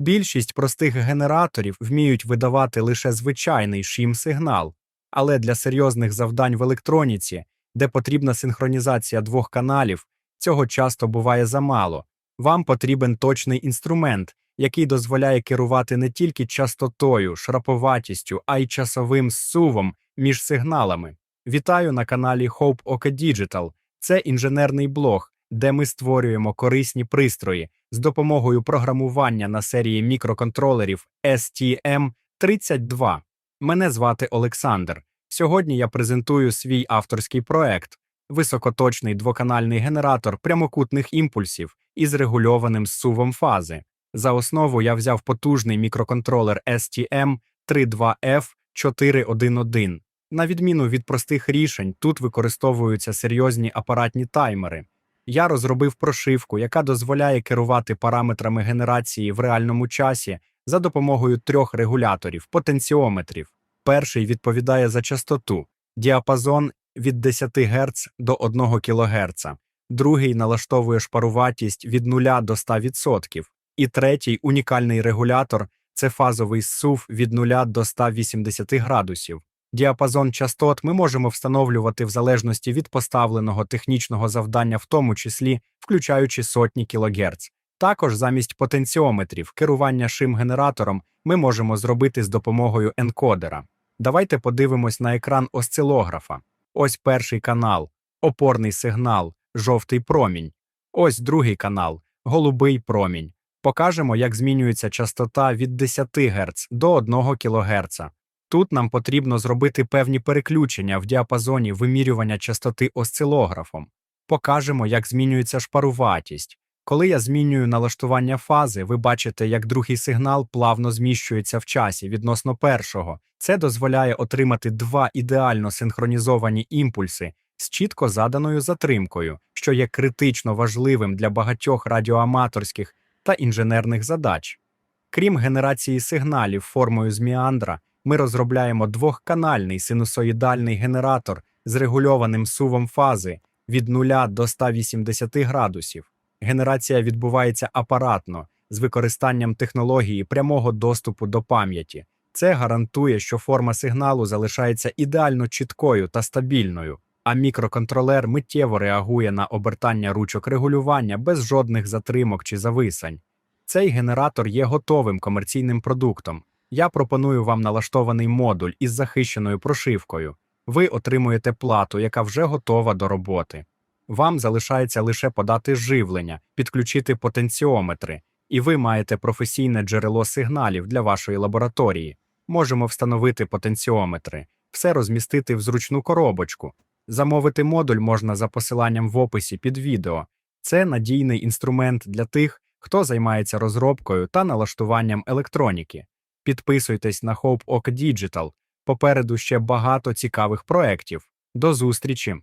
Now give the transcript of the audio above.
Більшість простих генераторів вміють видавати лише звичайний шім-сигнал, але для серйозних завдань в електроніці, де потрібна синхронізація двох каналів, цього часто буває замало. Вам потрібен точний інструмент, який дозволяє керувати не тільки частотою, шраповатістю, а й часовим зсувом між сигналами. Вітаю на каналі Hope Oka Digital. Це інженерний блог, де ми створюємо корисні пристрої з допомогою програмування на серії мікроконтролерів STM32. Мене звати Олександр. Сьогодні я презентую свій авторський проект високоточний двоканальний генератор прямокутних імпульсів із регульованим зсувом фази. За основу я взяв потужний мікроконтролер STM32F411. На відміну від простих рішень, тут використовуються серйозні апаратні таймери. Я розробив прошивку, яка дозволяє керувати параметрами генерації в реальному часі за допомогою трьох регуляторів потенціометрів. Перший відповідає за частоту, діапазон від 10 Гц до 1 кГц, другий налаштовує шпаруватість від 0 до 100%, і третій унікальний регулятор це фазовий зсув від 0 до 180 градусів. Діапазон частот ми можемо встановлювати в залежності від поставленого технічного завдання, в тому числі включаючи сотні кГц. Також замість потенціометрів керування шим-генератором ми можемо зробити з допомогою енкодера. Давайте подивимось на екран осцилографа. Ось перший канал, опорний сигнал, жовтий промінь. Ось другий канал, голубий промінь. Покажемо, як змінюється частота від 10 Гц до 1 кГц. Тут нам потрібно зробити певні переключення в діапазоні вимірювання частоти осцилографом. Покажемо, як змінюється шпаруватість. Коли я змінюю налаштування фази, ви бачите, як другий сигнал плавно зміщується в часі відносно першого. Це дозволяє отримати два ідеально синхронізовані імпульси з чітко заданою затримкою, що є критично важливим для багатьох радіоаматорських та інженерних задач. Крім генерації сигналів формою з міандра, ми розробляємо двохканальний синусоїдальний генератор з регульованим сувом фази від 0 до 180 градусів. Генерація відбувається апаратно з використанням технології прямого доступу до пам'яті. Це гарантує, що форма сигналу залишається ідеально чіткою та стабільною, а мікроконтролер миттєво реагує на обертання ручок регулювання без жодних затримок чи зависань. Цей генератор є готовим комерційним продуктом. Я пропоную вам налаштований модуль із захищеною прошивкою. Ви отримуєте плату, яка вже готова до роботи. Вам залишається лише подати живлення, підключити потенціометри, і ви маєте професійне джерело сигналів для вашої лабораторії. Можемо встановити потенціометри, все розмістити в зручну коробочку. Замовити модуль можна за посиланням в описі під відео. Це надійний інструмент для тих, хто займається розробкою та налаштуванням електроніки. Підписуйтесь на Hope Oak Digital. Попереду ще багато цікавих проєктів. До зустрічі!